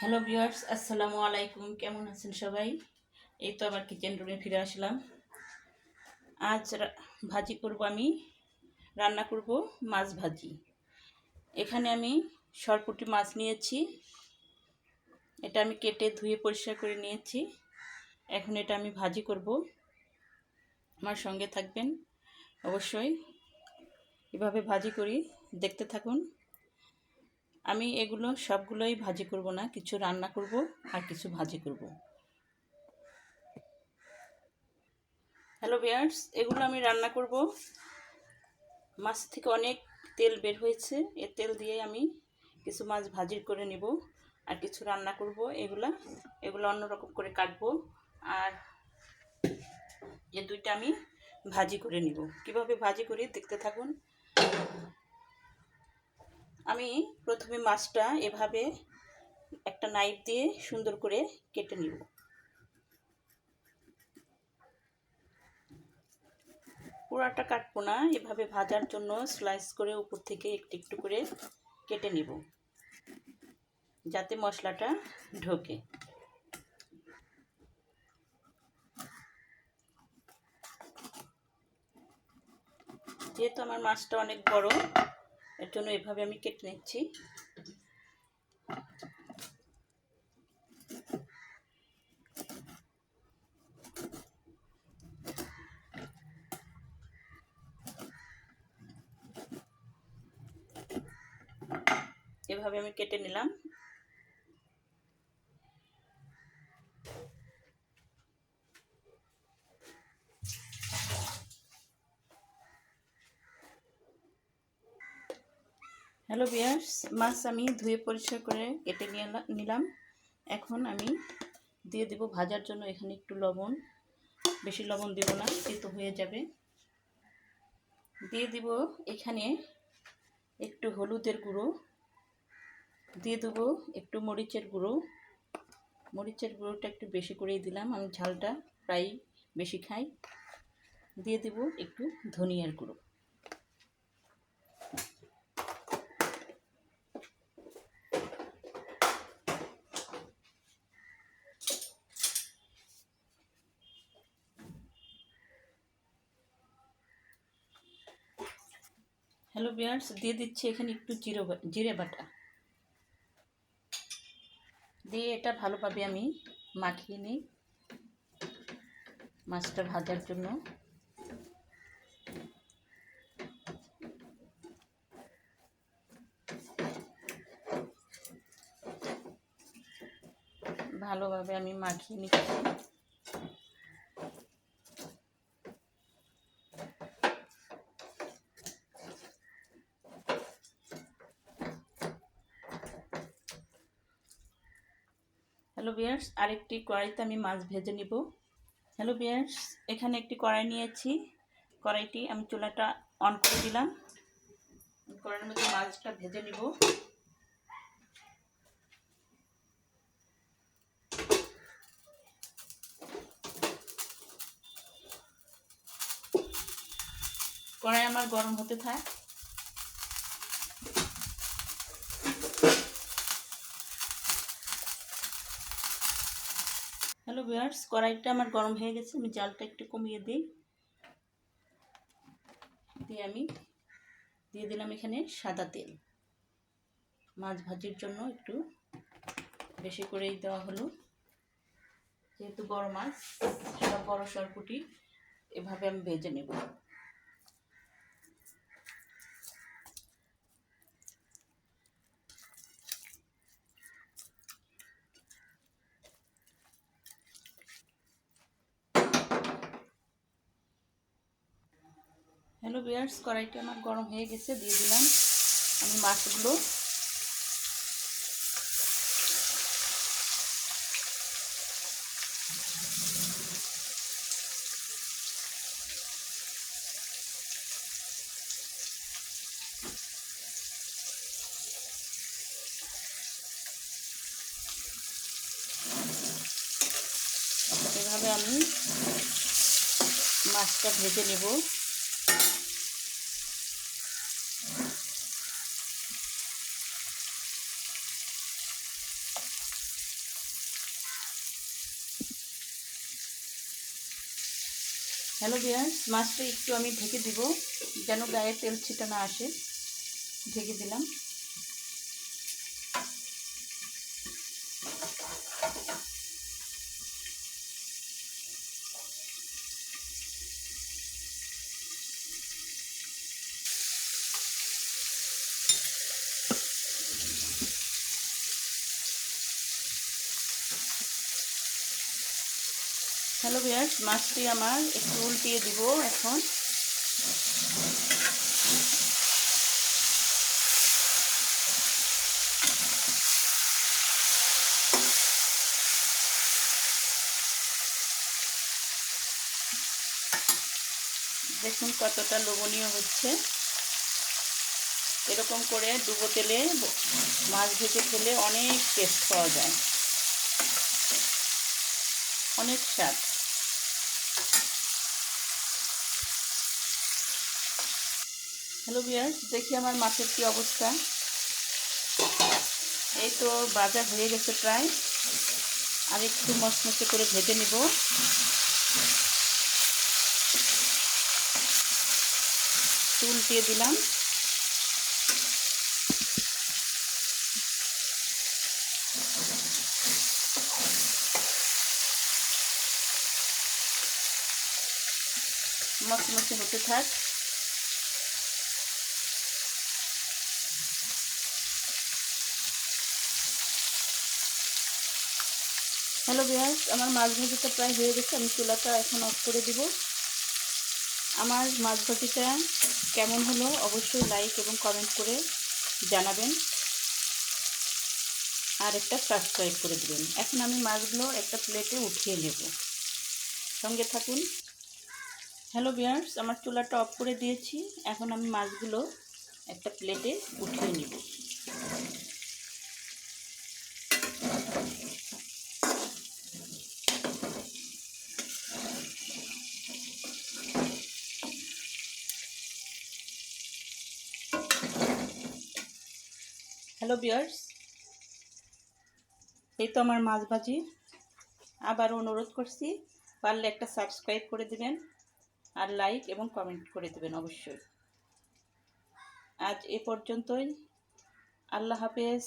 Hello viewers, আসসালামু আলাইকুম। কেমন আছেন সবাই? এই তো আবার কিচেন রুমে ফিরে আসলাম। আজ ভাজি করব আমি। রান্না করব মাছ ভাজি। এখানে আমি সরপুটি মাছ নিয়েছি। এটা আমি কেটে ধুয়ে পরিষ্কার করে নিয়েছি। এখন এটা আমি ভাজি করব। আমার সঙ্গে থাকবেন অবশ্যই। এভাবে ভাজি করি। দেখতে থাকুন। আমি এগুলো সবগুলোই ভাজি করব না, কিছু রান্না করব আর কিছু ভাজি করব। হ্যালো বিয়ার্স এগুলো আমি রান্না করব। মাছ থেকে অনেক তেল বের হয়েছে, এ তেল দিয়ে আমি কিছু মাছ ভাজি করে নেব আর কিছু রান্না করব। এগুলা, এগুলো অন্যরকম করে কাটবো আর এ দুইটা আমি ভাজি করে নিব। কীভাবে ভাজি করি দেখতে থাকুন। আমি প্রথমে মাছটা এভাবে একটা নাইফ দিয়ে সুন্দর করে কেটে নিব। পুরাটা কাটবো না, এভাবে ভাজার জন্য স্লাইস করে উপর থেকে একটু একটু করে কেটে নিব, যাতে মশলাটা ঢোকে। যেহেতু আমার মাছটা অনেক বড় এর জন্য এভাবে আমি কেটে নিচ্ছি। এভাবে আমি কেটে নিলাম। হ্যালো বিয়ার্স মাছ আমি ধুয়ে পরিষ্কার করে কেটে নিলাম। এখন আমি দিয়ে দেব ভাজার জন্য এখানে একটু লবণ। বেশি লবণ দেব না তেতো হয়ে যাবে। দিয়ে দিব এখানে একটু হলুদের গুঁড়ো। দিয়ে দেবো একটু মরিচের গুঁড়ো। মরিচের গুঁড়োটা একটু বেশি করেই দিলাম, আমি ঝালটা প্রায় বেশি খাই। দিয়ে দেব একটু ধনিয়ার গুঁড়ো। হ্যালো বিয়ার্স দিয়ে দিচ্ছি এখানে একটু জিরো জিরে বাটা। দিয়ে এটা ভালোভাবে আমি মাখিয়ে নিই। মাছটা ভাজার জন্য। ভালোভাবে আমি মাখিয়ে নিচ্ছি। হ্যালো বিয়ার্স আরেকটি কড়াইতে আমি মাছ ভেজে নিব। হ্যালো বিয়ার্স এখানে একটি কড়াই নিয়েছি। কড়াইটি আমি চুলাটা অন করে দিলাম। কড়াইয়ের মধ্যে মাছটা ভেজে নিব। কড়াই আমার গরম হতে থাক। ভিউয়ার্স কড়াইটা আমার গরম হয়ে গেছে, আমি জালটা একটু কমিয়ে দিই। দিয়ে আমি, দিয়ে দিলাম এখানে সাদা তেল। মাছ ভাজির জন্য একটু বেশি করেই দেওয়া হলো। যেহেতু বড় মাছ, সেটা বড় সরপুটি, এভাবে আমি ভেজে নেব। হ্যালো বিয়ার্স কড়াইটা আমার গরম হয়ে গেছে, দিয়ে দিলাম আমি মাছগুলো। এভাবে আমি মাছটা ভেজে নেব। হ্যালো বিয়ার্স, মাছটা একটু আমি ঢেকে দিব, যেন গায়ে তেল ছিটা না আসে। ঢেকে দিলাম। হ্যালো বিয়ার্স মাছটি আমার একটু উল্টিয়ে দিব এখন। দেখুন কতটা লোভনীয় হচ্ছে। এরকম করে ডুবো তেলে মাছ ভেজে খেলে অনেক টেস্ট পাওয়া যায়। অনেক স্বাদ। হ্যালো বিয়ার্স দেখি আমার মাছের কি অবস্থা। এই তো বাজার হয়ে গেছে প্রায়। আর একটু মশমশে করে ভেজে নিব। উল্টিয়ে দিলাম। মশমশে হতে থাক। হ্যালো বিহাস আমার মাছ ভাজিটা প্রায় হয়ে গেছে। আমি চুলাটা এখন অফ করে দিব। আমার মাছ ভাজিটা কেমন হলো অবশ্যই লাইক এবং কমেন্ট করে জানাবেন। আর একটা সাবস্ক্রাইব করে দেবেন। এখন আমি মাছগুলো একটা প্লেটে উঠিয়ে নেব। সঙ্গে থাকুন। হ্যালো বিয়ার্স আমার চুলাটা অফ করে দিয়েছি। এখন আমি মাছগুলো একটা প্লেটে উঠিয়ে নিব। হ্যালো বিয়ার্স এই তো আমার মাছ ভাজি। আবার অনুরোধ করছি, পারলে একটা সাবস্ক্রাইব করে দেবেন আর লাইক এবং কমেন্ট করে দেবেন অবশ্যই। আজ এ পর্যন্তই। আল্লাহ হাফেজ।